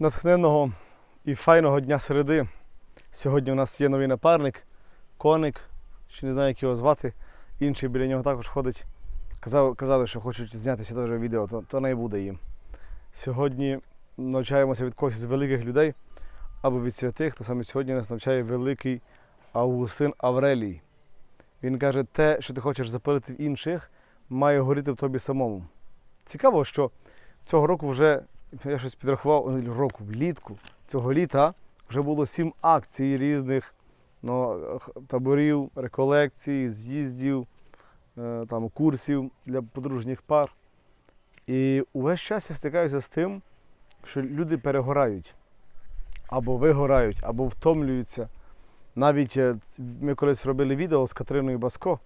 натхненного і файного дня середи. Сьогодні у нас є новий напарник, коник, ще не знаю, як його звати. Інший біля нього також ходить. Казали, що хочуть знятися теж відео, то, то не буде їм. Сьогодні навчаємося від когось з великих людей або від святих, то саме сьогодні нас навчає великий Августин Аврелій. Він каже, те, що ти хочеш запалити в інших, має горіти в тобі самому. Цікаво, що цього року вже, я щось підрахував, ну, року влітку, цього літа вже було сім акцій різних ну, таборів, реколекцій, з'їздів, е, там, курсів для подружніх пар. І увесь час я стикаюся з тим, що люди перегорають, або вигорають, або втомлюються. Навіть е, ми колись робили відео з Катериною Баско.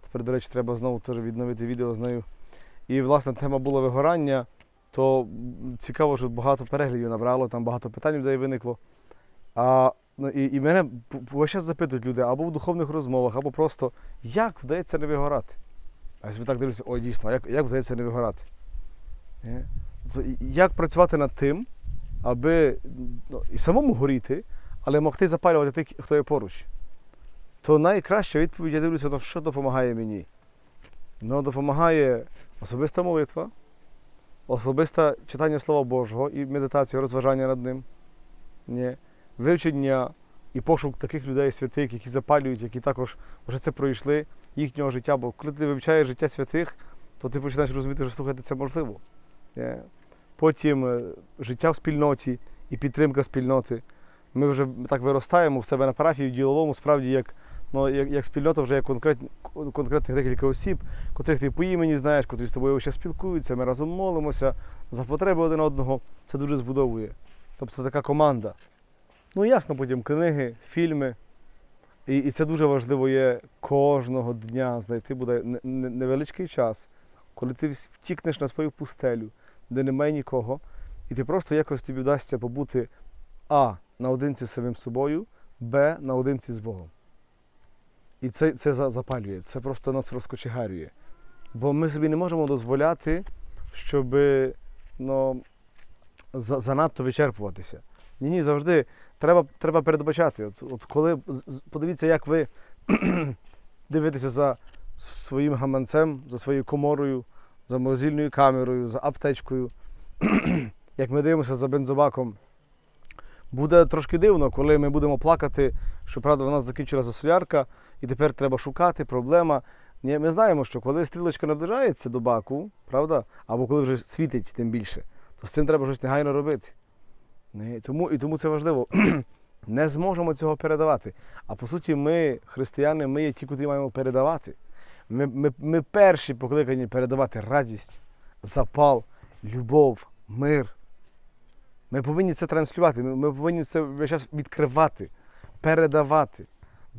Тепер, до речі, треба знову теж відновити відео з нею. І, власне, тема була вигорання, то цікаво, що багато переглядів набрало, там багато питань людей виникло. А, ну, і, і мене весь запитують люди або в духовних розмовах, або просто як вдається не вигорати. А я собі так дивлюся, ой, дійсно, як, як вдається не вигорати? Е? То і- і Як працювати над тим, аби ну, і самому горіти, але могти запалювати тих, хто є поруч. То найкраща відповідь, я дивлюся, то що допомагає мені. Ну, допомагає особиста молитва, особисте читання Слова Божого і медитація, розважання над ним. Ні. Вивчення і пошук таких людей святих, які запалюють, які також вже це пройшли їхнього життя. Бо коли ти вивчаєш життя святих, то ти починаєш розуміти, що слухати це можливо. Ні. Потім е, життя в спільноті і підтримка спільноти. Ми вже так виростаємо в себе на парафії, в діловому, справді, як, ну, як, як спільнота, вже як конкрет, конкретних декілька осіб, котрих ти по імені знаєш, котрі з тобою ще спілкуються, ми разом молимося за потреби один одного. Це дуже збудовує. Тобто така команда. Ну, ясно, потім книги, фільми. І, і це дуже важливо є кожного дня знайти буде не- не- невеличкий час, коли ти втікнеш на свою пустелю, де немає нікого, і ти просто якось тобі вдасться побути А. Наодинці з самим собою, Б. Наодинці з Богом. І це, це запалює, це просто нас розкочегарює. Бо ми собі не можемо дозволяти, щоб ну, за- занадто вичерпуватися. Ні, ні, завжди треба, треба передбачати. От, от коли подивіться, як ви дивитеся за своїм гаманцем, за своєю коморою, за морозильною камерою, за аптечкою, як ми дивимося за бензобаком. Буде трошки дивно, коли ми будемо плакати, що правда в нас закінчилася солярка, і тепер треба шукати, проблема. Ні, ми знаємо, що коли стрілочка наближається до баку, правда, або коли вже світить тим більше, то з цим треба щось негайно робити. Ні, тому, і тому це важливо. Не зможемо цього передавати. А по суті, ми, християни, ми є ті, котрі маємо передавати. Ми, ми, ми перші покликані передавати радість, запал, любов, мир. Ми повинні це транслювати, ми, ми повинні це весь час відкривати, передавати,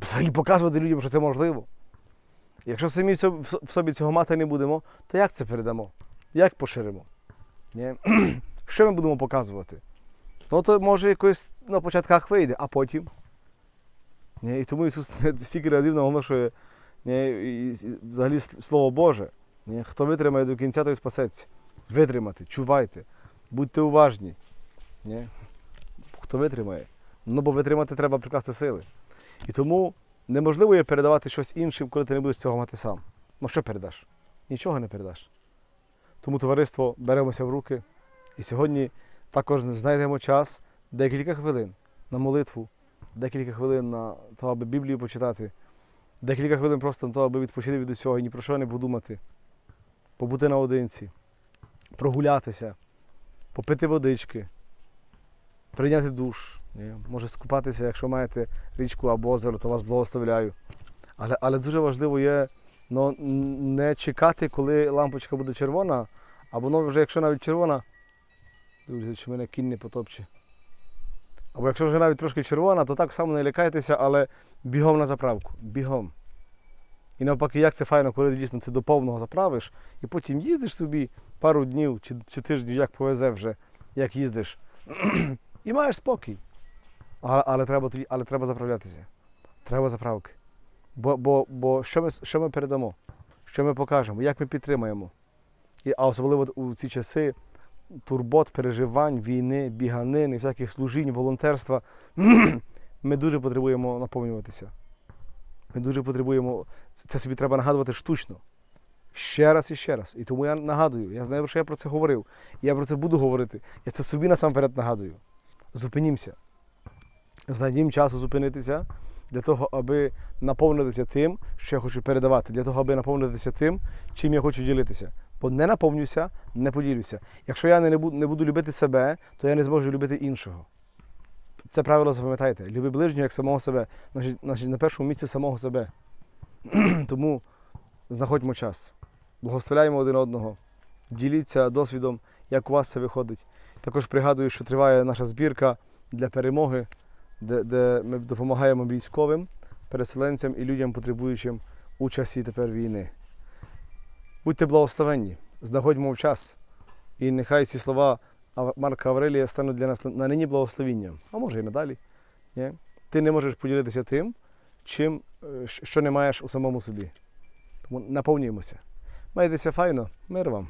взагалі показувати людям, що це можливо. Якщо самі в собі- цього мати не будемо, то як це передамо? Як поширимо? Ні? Що ми будемо показувати? Ну, то може якось на початках вийде, а потім. Ні, і тому Ісус стільки разів наголошує ні, і взагалі Слово Боже. Ні, хто витримає до кінця, той спасеться. Витримати, чувайте, будьте уважні. Ні? Хто витримає? Ну, бо витримати треба прикласти сили. І тому неможливо є передавати щось іншим, коли ти не будеш цього мати сам. Ну що передаш? Нічого не передаш. Тому товариство беремося в руки. І сьогодні також знайдемо час, декілька хвилин на молитву, декілька хвилин на те, аби Біблію почитати, декілька хвилин просто на те, аби відпочити від усього і ні про що не подумати, побути наодинці, прогулятися, попити водички, прийняти душ. Може скупатися, якщо маєте річку або озеро, то вас благословляю. Але, але дуже важливо є ну, не чекати, коли лампочка буде червона, або ну, вже якщо навіть червона, Дивіться, чи мене кінь не потопче. Або якщо вже навіть трошки червона, то так само не лякайтеся, але бігом на заправку. Бігом. І навпаки, як це файно, коли дійсно ти до повного заправиш, і потім їздиш собі пару днів чи, чи тижнів, як повезе вже, як їздиш, і маєш спокій. Але, але, треба, але треба заправлятися. Треба заправки. Бо, бо, бо що, ми, що ми передамо? Що ми покажемо? Як ми підтримаємо? І, а особливо у ці часи, турбот, переживань, війни, біганини, всяких служінь, волонтерства. Ми дуже потребуємо наповнюватися. Ми дуже потребуємо. Це собі треба нагадувати штучно. Ще раз і ще раз. І тому я нагадую, я знаю, що я про це говорив. І я про це буду говорити. Я це собі насамперед нагадую. Зупинімося. Знайдімо часу зупинитися для того, аби наповнитися тим, що я хочу передавати, для того, аби наповнитися тим, чим я хочу ділитися. Бо не наповнюся, не поділюся. Якщо я не буду, не буду любити себе, то я не зможу любити іншого. Це правило запам'ятайте. Люби ближнього як самого себе. Значить, на першому місці самого себе. Тому знаходьмо час. Благословляємо один одного. Діліться досвідом, як у вас це виходить. Також пригадую, що триває наша збірка для перемоги, де, де ми допомагаємо військовим, переселенцям і людям, потребуючим у часі тепер війни. Будьте благословенні, знаходьмо в час. І нехай ці слова Марка Аврелія стануть для нас на- нині благословінням, а може і надалі. Ні? Ти не можеш поділитися тим, чим, е, що не маєш у самому собі. Тому наповнюємося. Майтеся файно, мир вам.